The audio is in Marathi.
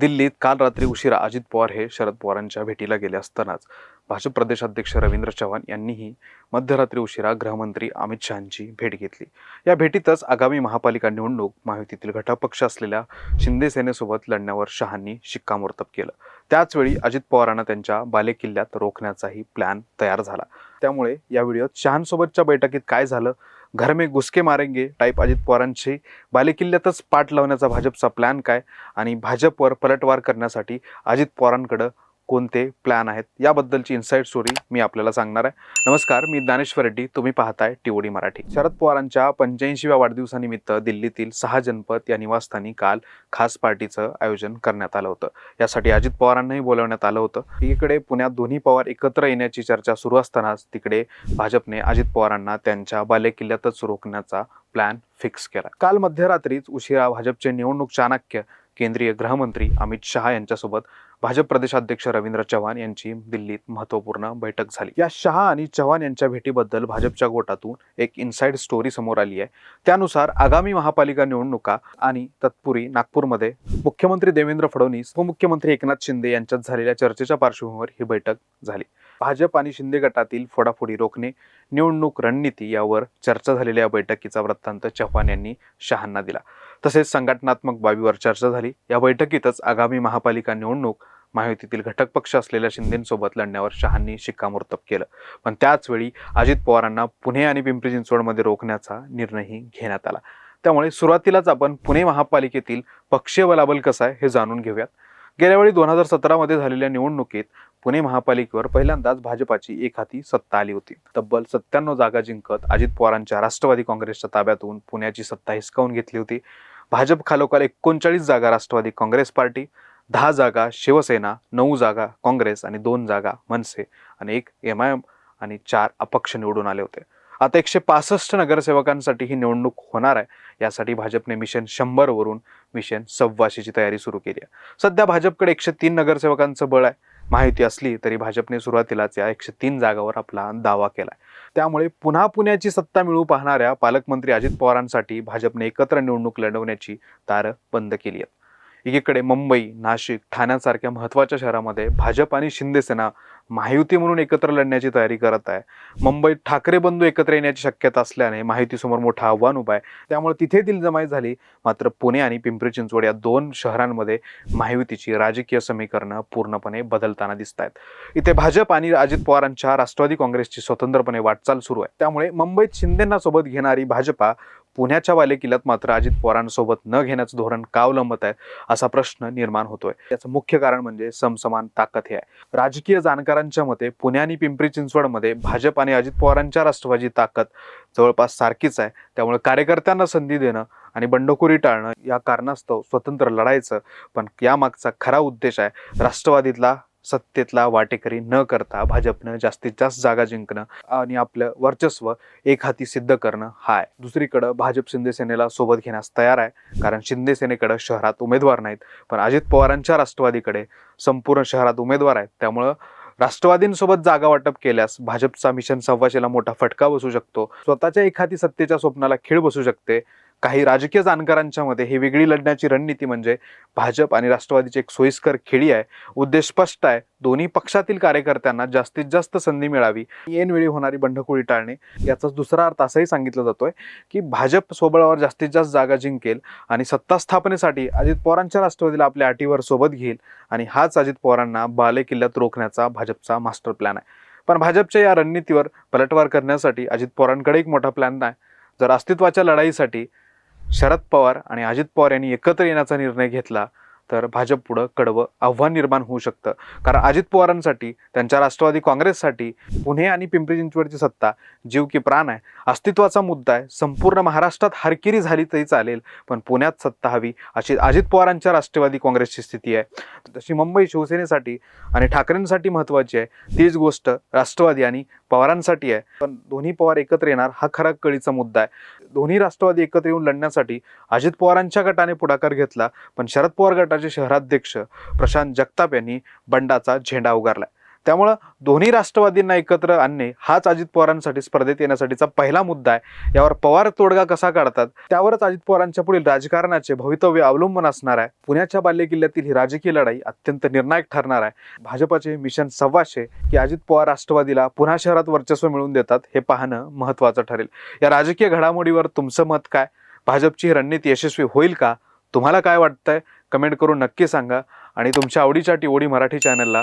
दिल्लीत काल रात्री उशिरा अजित पवार हे शरद पवारांच्या भेटीला गेले असतानाच भाजप प्रदेशाध्यक्ष रवींद्र चव्हाण यांनीही मध्यरात्री उशिरा गृहमंत्री अमित शहांची भेट घेतली. या भेटीतच आगामी महापालिका निवडणूक महायुतीतील घटकपक्ष असलेल्या शिंदे सेनेसोबत लढण्यावर शहांनी शिक्कामोर्तब केलं. त्याचवेळी अजित पवारांना त्यांच्या बालेकिल्ल्यात रोखण्याचाही प्लॅन तयार झाला. त्यामुळे या व्हिडिओत शहांसोबतच्या बैठकीत काय झालं घर में घुसके मारेंगे टाईप अजित पवारांची. बालेकिल्ल्यातच पाठ लावण्याचा भाजपचा प्लॅन काय? आणि भाजपवर पलटवार करण्यासाठी अजित पवारांकडं कोणते प्लॅन आहेत? याबद्दलची इन्साईड स्टोरी मी आपल्याला सांगणार आहे. नमस्कार मी ज्ञानेश्वर रेड्डी. तुम्ही पाहताय टिवडी मराठी. शरद पवारांच्या पंच्याऐंशीव्या वाढदिवसानिमित्त दिल्लीतील सहा जनपद या निवासस्थानी काल खास पार्टीचं आयोजन करण्यात आलं होतं. यासाठी अजित पवारांनाही बोलवण्यात आलं होतं. इकडे पुण्यात दोन्ही पवार एकत्र येण्याची चर्चा सुरू असतानाच तिकडे भाजपने अजित पवारांना त्यांच्या बालेकिल्ल्यातच रोखण्याचा प्लॅन फिक्स केला. काल मध्यरात्रीच उशिरा भाजपचे निवडणूक चाणक्य केंद्रीय गृहमंत्री अमित शहा यांच्यासोबत भाजप प्रदेशाध्यक्ष रवींद्र चव्हाण यांची दिल्लीत महत्त्वपूर्ण बैठक झाली. या शहा आणि चव्हाण यांच्या भेटीबद्दल भाजपच्या गोटातून एक इनसाइड स्टोरी समोर आली आहे. त्यानुसार आगामी महापालिका निवडणुका आणि तत्पूर्वी नागपूरमध्ये मुख्यमंत्री देवेंद्र फडणवीस उपमुख्यमंत्री एकनाथ शिंदे यांच्यात झालेल्या चर्चेच्या पार्श्वभूमीवर ही बैठक झाली. भाजप आणि शिंदे गटातील फोडाफोडी रोखणे निवडणूक रणनीती यावर चर्चा झालेल्या या बैठकीचा वृत्तांत चव्हाण यांनी शहांना दिला. तसेच संघटनात्मक बाबीवर चर्चा झाली. या बैठकीतच आगामी महापालिका निवडणूक महायुतीतील घटक पक्ष असलेल्या शिंदेसोबत लढण्यावर शहांनी शिक्कामोर्तब केलं. पण त्याचवेळी अजित पवारांना पुणे आणि पिंपरी चिंचवडमध्ये रोखण्याचा निर्णयही घेण्यात आला. त्यामुळे सुरुवातीलाच आपण पुणे महापालिकेतील पक्षीय बलाबल कसा आहे हे जाणून घेऊयात. गेल्यावेळी दोन हजार सतरामध्ये झालेल्या निवडणुकीत पुणे महापालिकेवर पहिल्यांदाच भाजपाची एक हाती सत्ता आली होती. तब्बल सत्त्याण्णव जागा जिंकत अजित पवारांच्या राष्ट्रवादी काँग्रेसच्या ताब्यातून पुण्याची सत्ता हिसकावून घेतली होती. भाजप खालोखाल एकोणचाळीस जागा राष्ट्रवादी काँग्रेस पार्टी दहा जागा शिवसेना नऊ जागा काँग्रेस आणि दोन जागा मनसे आणि एक एम आय एम आणि चार अपक्ष निवडून आले होते. आता एकशे पासष्ट नगरसेवकांसाठी ही निवडणूक होणार आहे. यासाठी भाजपने मिशन शंभरवरून मिशन सव्वाशेची तयारी सुरू केली आहे. सध्या भाजपकडे एकशे तीन नगरसेवकांचं बळ आहे. माहिती असली तरी भाजपने सुरुवातीलाच या एकशे तीन जागावर आपला दावा केला त्यामुळे पुन्हा पुण्याची सत्ता मिळवू पाहणाऱ्या पालकमंत्री अजित पवारांसाठी भाजपने एकत्र निवडणूक लढवण्याची तार बंद केली आहेत. एकीकडे मुंबई नाशिक ठाण्यासारख्या महत्त्वाच्या शहरामध्ये भाजप आणि शिंदेसेना महायुती म्हणून एकत्र लढण्याची तयारी करत आहे. मुंबईत ठाकरे बंधू एकत्र येण्याची शक्यता असल्याने माहितीसमोर मोठं आव्हान उभं आहे. त्यामुळे तिथे दिलजमाई झाली. मात्र पुणे आणि पिंपरी चिंचवड या दोन शहरांमध्ये महायुतीची राजकीय समीकरणं पूर्णपणे बदलताना दिसत आहेत. इथे भाजप आणि अजित पवारांच्या राष्ट्रवादी काँग्रेसची स्वतंत्रपणे वाटचाल सुरू आहे. त्यामुळे मुंबईत शिंदेंना सोबत घेणारी भाजपा पुण्याच्या बालेकिल्ल्यात मात्र अजित पवारांसोबत न घेण्याचं धोरण का अवलंबत आहे असा प्रश्न निर्माण होतोय. याचं मुख्य कारण म्हणजे समसमान ताकद हे आहे. राजकीय जाणकारांच्या मते पुणे आणि पिंपरी चिंचवडमध्ये भाजप आणि अजित पवारांच्या राष्ट्रवादी ताकद जवळपास सारखीच आहे. त्यामुळे कार्यकर्त्यांना संधी देणं आणि बंडखोरी टाळणं या कारणास्तव स्वतंत्र लढायचं पण यामागचा खरा उद्देश आहे राष्ट्रवादीतला सत्तेतला वाटेकरी न करता भाजपनं जास्तीत जास्त जागा जिंकणं आणि आपलं वर्चस्व एक हाती सिद्ध करणं हा आहे दुसरीकडं भाजप शिंदेसेनेला सोबत घेण्यास तयार आहे कारण शिंदेसेनेकडं शहरात उमेदवार नाहीत. पण अजित पवारांच्या राष्ट्रवादीकडे संपूर्ण शहरात उमेदवार आहेत. त्यामुळं राष्ट्रवादींसोबत जागा वाटप केल्यास भाजपचा मिशन सव्वाशेला मोठा फटका बसू शकतो. स्वतःच्या एखादी सत्तेच्या स्वप्नाला खीळ बसू शकते. काही राजकीय जाणकारांच्या मते ही वेगळी लढण्याची रणनीती म्हणजे भाजप आणि राष्ट्रवादीची एक सोयीस्कर खेळी आहे. उद्देश स्पष्ट आहे. दोन्ही पक्षातील कार्यकर्त्यांना जास्तीत जास्त संधी मिळावी. ऐनवेळी होणारी बंडखोरी टाळणे याचाच दुसरा अर्थ असाही सांगितला जातोय की भाजप स्वबळावर जास्तीत जास्त जागा जिंकेल आणि सत्ता स्थापनेसाठी अजित पवारांच्या राष्ट्रवादीला आपल्या अटीवर सोबत घेईल आणि हाच अजित पवारांना बाले किल्ल्यात रोखण्याचा भाजपचा मास्टर प्लॅन आहे. पण भाजपच्या या रणनीतीवर पलटवार करण्यासाठी अजित पवारांकडे एक मोठा प्लॅन नाही. जर अस्तित्वाच्या लढाईसाठी शरद पवार आणि अजित पवार यांनी एकत्र येण्याचा निर्णय घेतला तर भाजप पुढं कडवं आव्हान निर्माण होऊ शकतं. कारण अजित पवारांसाठी त्यांच्या राष्ट्रवादी काँग्रेससाठी पुणे आणि पिंपरी चिंचवडची सत्ता जीव की प्राण आहे. अस्तित्वाचा मुद्दा आहे. संपूर्ण महाराष्ट्रात हरकिरी झाली तरी चालेल पण पुण्यात सत्ता हवी अशी अजित पवारांच्या राष्ट्रवादी काँग्रेसची स्थिती आहे. तशी मुंबई शिवसेनेसाठी आणि ठाकरेंसाठी महत्त्वाची आहे. तीच गोष्ट राष्ट्रवादी आणि पवारांसाठी आहे. पण दोन्ही पवार एकत्र येणार हा खरा कळीचा मुद्दा आहे. दोन्ही राष्ट्रवादी एकत्र येऊन लढण्यासाठी अजित पवारांच्या गटाने पुढाकार घेतला पण शरद पवार गटाचे शहराध्यक्ष प्रशांत जगताप यांनी बंडाचा झेंडा उगारला. त्यामुळं दोन्ही राष्ट्रवादींना एकत्र आणणे हाच अजित पवारांसाठी स्पर्धेत येण्यासाठीचा पहिला मुद्दा आहे. यावर पवार तोडगा कसा काढतात त्यावरच अजित पवारांच्या पुढील राजकारणाचे भवितव्य अवलंबून असणार आहे. पुण्याच्या बालेकिल्ल्यातील ही राजकीय लढाई अत्यंत निर्णायक ठरणार आहे. भाजपाचे मिशन सव्वाशे की अजित पवार राष्ट्रवादीला पुन्हा शहरात वर्चस्व मिळवून देतात हे पाहणं महत्त्वाचं ठरेल. या राजकीय घडामोडीवर तुमचं मत काय? भाजपची रणनीती यशस्वी होईल का? तुम्हाला काय वाटतंय? कमेंट करून नक्की सांगा. आणि तुमच्या आवडीच्या टिवोडी मराठी चॅनलला